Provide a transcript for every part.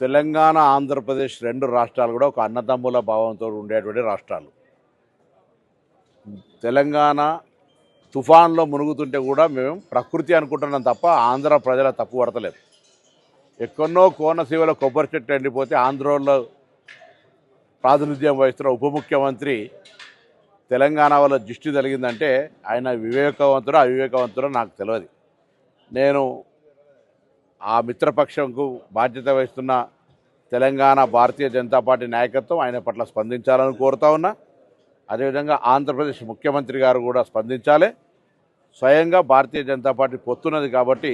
తెలంగాణ ఆంధ్రప్రదేశ్ రెండు రాష్ట్రాలు కూడా ఒక అన్నదమ్ముల భావంతో ఉండేటువంటి రాష్ట్రాలు. తెలంగాణ తుఫాన్లో మునుగుతుంటే కూడా మేము ప్రకృతి అనుకుంటున్నాం తప్ప ఆంధ్ర ప్రజల తప్పు పడతలేదు. ఎక్కడో కోనసీమలో కొబ్బరి చెట్టు ఎండిపోతే ఆంధ్రలో ప్రాతినిధ్యం వహిస్తున్న ఉప ముఖ్యమంత్రి తెలంగాణ వల్ల దృష్టి కలిగిందంటే ఆయన వివేకవంతుడో అవివేకవంతుడో నాకు తెలియదు నేను ఆ మిత్రపక్షంకు బాధ్యత వహిస్తున్న తెలంగాణ భారతీయ జనతా పార్టీ నాయకత్వం ఆయన పట్ల స్పందించాలని కోరుతా ఉన్నా. అదేవిధంగా ఆంధ్రప్రదేశ్ ముఖ్యమంత్రి గారు కూడా స్పందించాలి. స్వయంగా భారతీయ జనతా పార్టీ పొత్తున్నది కాబట్టి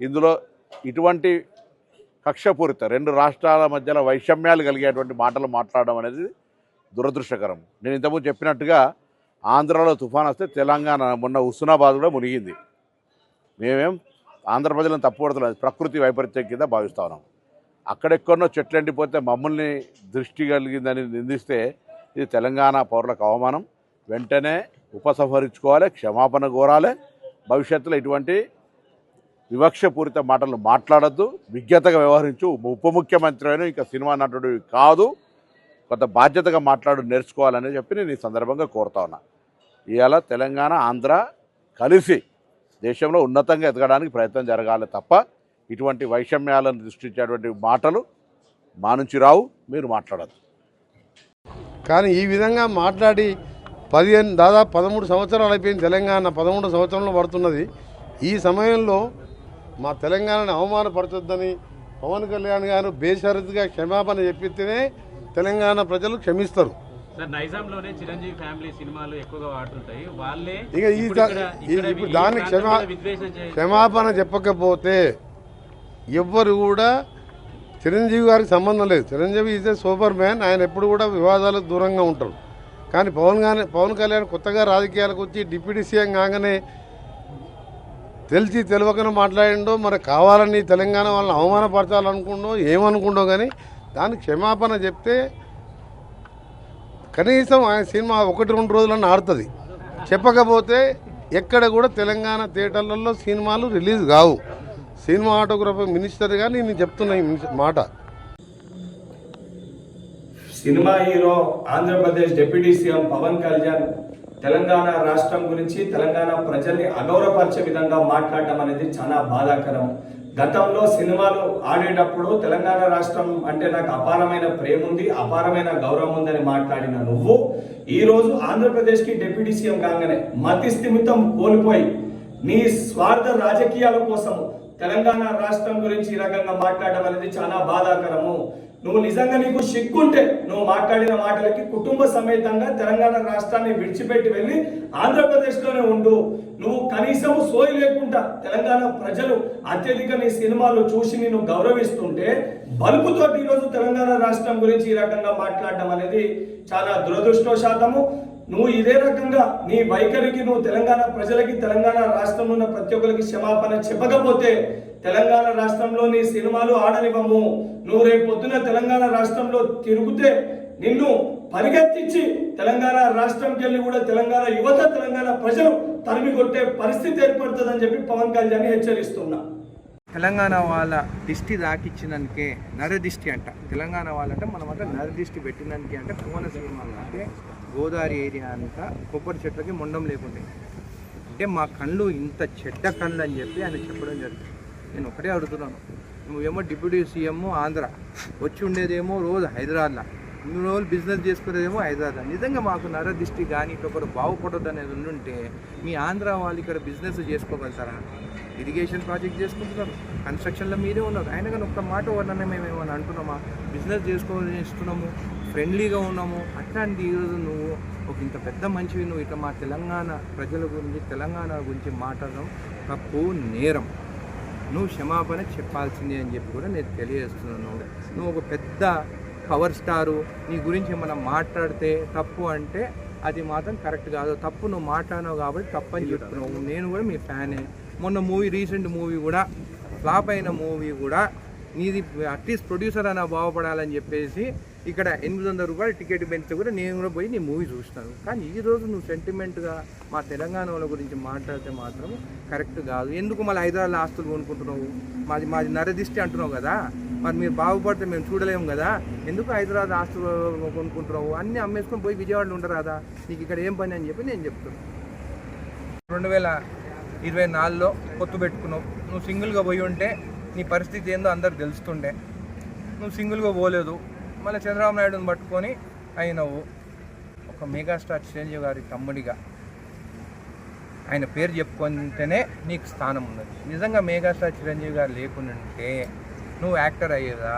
ఇందులో ఇటువంటి కక్షపూరిత రెండు రాష్ట్రాల మధ్యలో వైషమ్యాలు కలిగేటువంటి మాటలు మాట్లాడడం అనేది దురదృష్టకరం. నేను ఇంతకుముందు చెప్పినట్టుగా ఆంధ్రాలో తుఫాన్ వస్తే తెలంగాణ మొన్న హుస్నాబాద్ కూడా మునిగింది. మేమేం ఆంధ్ర ప్రజలను తప్పుపడతలేదు ప్రకృతి వైపరీత్యం కింద భావిస్తా ఉన్నాం. అక్కడెక్కడో చెట్లు ఎండిపోతే మమ్మల్ని దృష్టి కలిగిందని నిందిస్తే ఇది తెలంగాణ పౌరులకు అవమానం. వెంటనే ఉపసంహరించుకోవాలి క్షమాపణ కోరాలి. భవిష్యత్తులో ఇటువంటి వివక్షపూరిత మాటలు మాట్లాడద్దు. విజ్ఞతగా వ్యవహరించు. ఉప ముఖ్యమంత్రి అయినా ఇంకా సినిమా నటుడు కాదు. కొంత బాధ్యతగా మాట్లాడు నేర్చుకోవాలని చెప్పి నేను ఈ సందర్భంగా కోరుతా ఉన్నా. ఇవాళ తెలంగాణ ఆంధ్ర కలిసి దేశంలో ఉన్నతంగా ఎదగడానికి ప్రయత్నం జరగాలి తప్ప ఇటువంటి వైషమ్యాలను దృష్టించేటువంటి మాటలు మా నుంచి రావు మీరు మాట్లాడదు కానీ ఈ విధంగా మాట్లాడి పదిహేను దాదాపు పదమూడు సంవత్సరాలు అయిపోయింది తెలంగాణ పదమూడు సంవత్సరంలో పడుతున్నది. ఈ సమయంలో మా తెలంగాణని అవమానపరచొద్దని పవన్ కళ్యాణ్ గారు బేషరతుగా క్షమాపణ చెప్పితేనే తెలంగాణ ప్రజలు క్షమిస్తారు. నైజాంలోనే చిరంజీవి ఫ్యామిలీ సినిమాలు ఎక్కువగా వాడుతుంటాయి. వాళ్ళే ఇక ఈ ఇప్పుడు దా- ఇక్కడ- ఈ- ఇక్కడ ఇప్పుడు ఈ దానికి ప్రాంతం క్షమా క్షమాపణ చెప్పకపోతే ఎవ్వరు కూడా చిరంజీవి గారికి సంబంధం లేదు. Chiranjeevi is a super man ఆయన ఎప్పుడు కూడా వివాదాలకు దూరంగా ఉంటారు. కానీ పవన్ గాని పవన్ కళ్యాణ్ కొత్తగా రాజకీయాలకు వచ్చి డిప్యూటీ సీఎం కాగానే తెలిసి తెలియకనే మాట్లాడిండో మరి కావాలని తెలంగాణ వాళ్ళని అవమానపరచాలనుకుండో ఏమనుకుండో కానీ దానికి క్షమాపణ చెప్తే కనీసం ఆయన సినిమా ఒకటి రెండు రోజులన్నా ఆడుతుంది. చెప్పకపోతే ఎక్కడ కూడా తెలంగాణ థియేటర్లలో సినిమాలు రిలీజ్ కావు. సినిమా ఆటోగ్రాఫర్ మినిస్టర్గా నేను చెప్తున్నా ఈ మాట. Cinema hero Andhra Pradesh deputy CM Pawan Kalyan Telangana రాష్ట్రం గురించి తెలంగాణ ప్రజల్ని అగౌరవపరిచే విధంగా మాట్లాడడం అనేది చాలా బాధాకరం. గతంలో సినిమాలు ఆడేటప్పుడు తెలంగాణ రాష్ట్రం అంటే నాకు అపారమైన ప్రేమ ఉంది అపారమైన గౌరవం ఉందని మాట్లాడిన నువ్వు ఈరోజు ఆంధ్రప్రదేశ్కి డిప్యూటీ సీఎం కాగానే మతి స్థిమితం కోల్పోయి నీ స్వార్థ రాజకీయాల కోసం తెలంగాణ రాష్ట్రం గురించి ఈ రకంగా మాట్లాడడం అనేది చాలా బాధాకరము. నువ్వు నిజంగా నీకు సిగ్గుంటే నువ్వు మాట్లాడిన మాటలకి కుటుంబ సమేతంగా తెలంగాణ రాష్ట్రాన్ని విడిచిపెట్టి వెళ్ళి ఆంధ్రప్రదేశ్లోనే ఉండు. కనీసం సోయి లేకుండా తెలంగాణ ప్రజలు అత్యధిక నీ సినిమాలు చూసి నేను గౌరవిస్తుంటే బలుపుతో ఈరోజు తెలంగాణ రాష్ట్రం గురించి ఈ రకంగా మాట్లాడడం అనేది చాలా దురదృష్టవశాతము. నువ్వు ఇదే రకంగా నీ వైఖరికి నువ్వు తెలంగాణ ప్రజలకి తెలంగాణ రాష్ట్రంలో ఉన్న ప్రతి ఒక్కరికి క్షమాపణ చెప్పకపోతే తెలంగాణ రాష్ట్రంలో నీ సినిమాలు ఆడనివ్వము. నువ్వు రేపు పొద్దున తెలంగాణ రాష్ట్రంలో తిరుగుతే నిన్ను పరిగెత్తించి తెలంగాణ రాష్ట్రంకి వెళ్ళి కూడా తెలంగాణ యువత తెలంగాణ ప్రజలు తరిమి కొట్టే పరిస్థితి ఏర్పడుతుందని చెప్పి పవన్ కళ్యాణ్ హెచ్చరిస్తున్నా. తెలంగాణ వాళ్ళ దిష్టి దాకిచ్చినందుకే నరదిష్టి అంట. తెలంగాణ వాళ్ళంటే మనం అంటే నరదిష్టి పెట్టినందుకే అంటే. కోనసీమ అంటే గోదావరి ఏరియా అంతా కొబ్బరి చెట్లకి మొండం లేకుండే. అంటే మా కళ్ళు ఇంత చెడ్డ కళ్ళు అని చెప్పి ఆయన చెప్పడం జరిగింది. నేను ఒకటే అడుగుతున్నాను. నువ్వేమో డిప్యూటీ సీఎం ఆంధ్ర. వచ్చి ఉండేదేమో రోజు హైదరాబాద్లో. ఇన్ని రోజులు బిజినెస్ చేసుకునేదేమో హైదరాబాద్. నిజంగా మాకు నరదిష్టి కానీ ఒకరు బాగుపడొద్దు అనేది ఉండుంటే మీ ఆంధ్ర వాళ్ళు ఇక్కడ బిజినెస్ చేసుకోగలుగుతారా? ఇరిగేషన్ ప్రాజెక్ట్ చేసుకుంటున్నారు. కన్స్ట్రక్షన్లో మీరే ఉన్నారు. ఆయన కానీ ఒక్క మాట వల్ల మేము ఏమైనా అంటున్నామా? బిజినెస్ చేసుకోవాలని ఇస్తున్నాము ఫ్రెండ్లీగా ఉన్నాము. అట్లాంటి ఈరోజు నువ్వు ఒక ఇంత పెద్ద మంచివి నువ్వు ఇట్లా మా తెలంగాణ ప్రజల గురించి తెలంగాణ గురించి మాట్లాడడం తప్పు నేరం. నువ్వు క్షమాపణ చెప్పాల్సిందే అని చెప్పి కూడా నేను తెలియజేస్తున్నాను. నువ్వు ఒక పెద్ద పవర్ స్టారు నీ గురించి ఏమైనా మాట్లాడితే తప్పు అంటే అది మాత్రం కరెక్ట్ కాదు. తప్పు నువ్వు మాట్లాడినావు కాబట్టి తప్పని చెప్తున్నావు. నేను కూడా మీ ఫ్యానే. మొన్న మూవీ రీసెంట్ మూవీ కూడా ఫ్లాప్ అయిన మూవీ కూడా నీది అట్లీస్ట్ ప్రొడ్యూసర్ అని బాగుపడాలని చెప్పేసి ఇక్కడ ఎనిమిది వందల రూపాయలు టికెట్ పెంచితే కూడా నేను కూడా పోయి నీ మూవీ చూస్తాను కానీ ఈ రోజు నువ్వు సెంటిమెంట్గా మా తెలంగాణ వాళ్ళ గురించి మాట్లాడితే మాత్రం కరెక్ట్ కాదు. ఎందుకు మళ్ళీ హైదరాబాద్ ఆస్తులు కొనుక్కుంటున్నావు? మాది మాది నరదిష్టి అంటున్నావు కదా? మరి మీరు బాగుపడితే మేము చూడలేము కదా? ఎందుకు హైదరాబాద్ ఆస్తులు కొనుక్కుంటున్నావు? అన్నీ అమ్మేసుకొని పోయి విజయవాడలో ఉండరాదా నీకు ఇక్కడ ఏం పని అని చెప్పి నేను చెప్తున్నాను రెండు వేల ఇరవై నాలుగులో పొత్తు పెట్టుకున్నావు. నువ్వు సింగిల్గా పోయి ఉంటే నీ పరిస్థితి ఏందో అందరు తెలుస్తుండే. నువ్వు సింగిల్గా పోలేదు. మళ్ళీ చంద్రబాబు నాయుడుని పట్టుకొని అయినవు. ఒక మెగాస్టార్ చిరంజీవి గారి తమ్ముడిగా. ఆయన పేరు చెప్పుకుంటేనే నీకు స్థానం ఉన్నది. నిజంగా మెగాస్టార్ చిరంజీవి గారు లేకుంటే నువ్వు యాక్టర్ అయ్యేదా?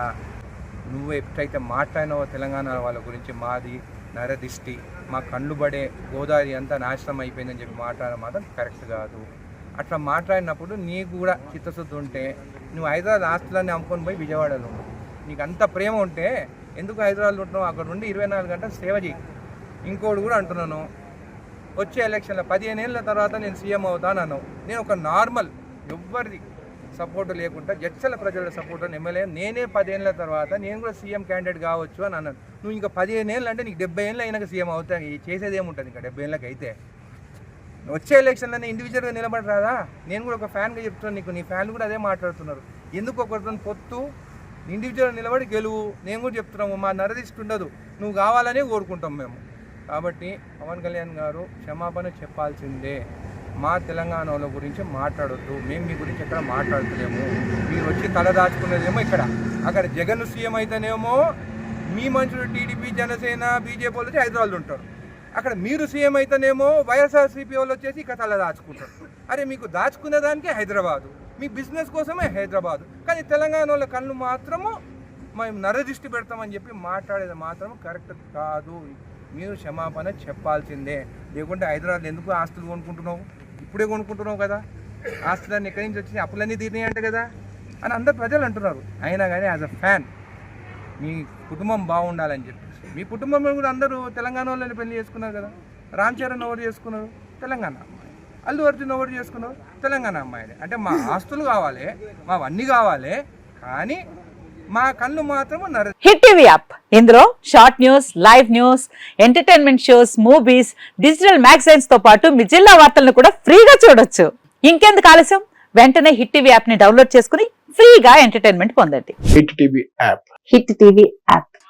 నువ్వు ఎప్పుడైతే మాట్లాడినావో తెలంగాణ వాళ్ళ గురించి మాది నరదిష్టి మా కళ్ళు పడే గోదావరి అంతా నాశనం అయిపోయిందని చెప్పి మాట్లాడడం మాత్రం కరెక్ట్ కాదు. అట్లా మాట్లాడినప్పుడు నీకు కూడా చిత్తశుద్ధి ఉంటే నువ్వు హైదరాబాద్ ఆస్తులన్నీ అమ్ముకొని పోయి విజయవాడలో నీకు అంత ప్రేమ ఉంటే ఎందుకు హైదరాబాద్లో ఉంటున్నావు? అక్కడ ఉండి ఇరవై నాలుగు గంటలు సేవ చేయి ఇంకోటి కూడా అంటున్నాను. వచ్చే ఎలక్షన్లో పదిహేను ఏళ్ళ తర్వాత నేను సీఎం అవుతాను అన్నావు. నేను ఒక నార్మల్ ఎవ్వరిది సపోర్ట్ లేకుండా జడ్చల ప్రజల సపోర్ట్ ఎమ్మెల్యే నేనే పదేళ్ళ తర్వాత నేను కూడా సీఎం క్యాండిడేట్ కావచ్చు అని అన్నాను. నువ్వు ఇంకా పదిహేను ఏళ్ళు అంటే నీకు డెబ్బై ఏళ్ళు అయినాక సీఎం అవుతా చేసేది ఏముంటుంది ఇంకా డెబ్బై ఏళ్ళకి అయితే వచ్చే ఎలక్షన్లోనే ఇండివిజువల్గా నిలబడరాదా? నేను కూడా ఒక ఫ్యాన్గా చెప్తున్నాను నీకు. నీ ఫ్యాన్లు కూడా అదే మాట్లాడుతున్నారు. ఎందుకు ఒకరితో పొత్తు? ఇండివిజువల్ నిలబడి గెలువు. నేను కూడా చెప్తున్నాము మా నరదిష్టి ఉండదు. నువ్వు కావాలనే కోరుకుంటాం మేము. కాబట్టి పవన్ కళ్యాణ్ గారు క్షమాపణ చెప్పాల్సిందే. మా తెలంగాణలో గురించి మాట్లాడొద్దు. మేము మీ గురించి ఎక్కడ మాట్లాడతలేము. మీరు వచ్చి తల దాచుకునేదేమో ఇక్కడ. అక్కడ జగన్ సీఎం అయితేనేమో మీ మనుషులు టీడీపీ జనసేన బీజేపీ వాళ్ళు వచ్చి హైదరాబాద్లో ఉంటారు. అక్కడ మీరు సీఎం అయితేనేమో వైఎస్ఆర్సీపీ వాళ్ళు వచ్చేసి ఇక తల దాచుకుంటారు. అరే మీకు దాచుకునే దానికే హైదరాబాదు. మీ బిజినెస్ కోసమే హైదరాబాదు. కానీ తెలంగాణ వాళ్ళ కళ్ళు మాత్రము మేము నరదృష్టి పెడతామని చెప్పి మాట్లాడేది మాత్రం కరెక్ట్ కాదు. మీరు క్షమాపణ చెప్పాల్సిందే. లేకుంటే హైదరాబాద్ ఎందుకు ఆస్తులు కొనుక్కుంటున్నావు? ఇప్పుడే కొనుక్కుంటున్నావు కదా. ఆస్తులన్నీ ఎక్కడి నుంచి వచ్చినాయి? అప్పులన్నీ తీరినాయి అంట కదా. అని అందరు ప్రజలు అంటున్నారు. అయినా కానీ యాజ్ అ ఫ్యాన్ మీ కుటుంబం బాగుండాలని చెప్పి. మీ కుటుంబంలో కూడా అందరూ తెలంగాణ వాళ్ళని పెళ్ళి చేసుకున్నారు కదా. రామ్ చరణ్ ఎవరు చేసుకున్నారు? తెలంగాణ అమ్మాయి. అల్లు అర్జున్ ఎవరు చేసుకున్నారు? తెలంగాణ అమ్మాయిని. అంటే మా ఆస్తులు కావాలి మావన్నీ కావాలి కానీ మా కళ్ళు మాత్రం నర హిట్ టీవీ యాప్. ఇందులో short news live news entertainment shows movies digital మ్యాగజైన్స్తో పాటు మీ జిల్లా వార్తలను కూడా ఫ్రీగా చూడొచ్చు. ఇంకెందుకు ఆలస్యం? వెంటనే హిట్ టీవీ యాప్ని డౌన్లోడ్ చేసుకుని ఫ్రీగా ఎంటర్టైన్మెంట్ పొందండి. Hit TV app. Hit TV app.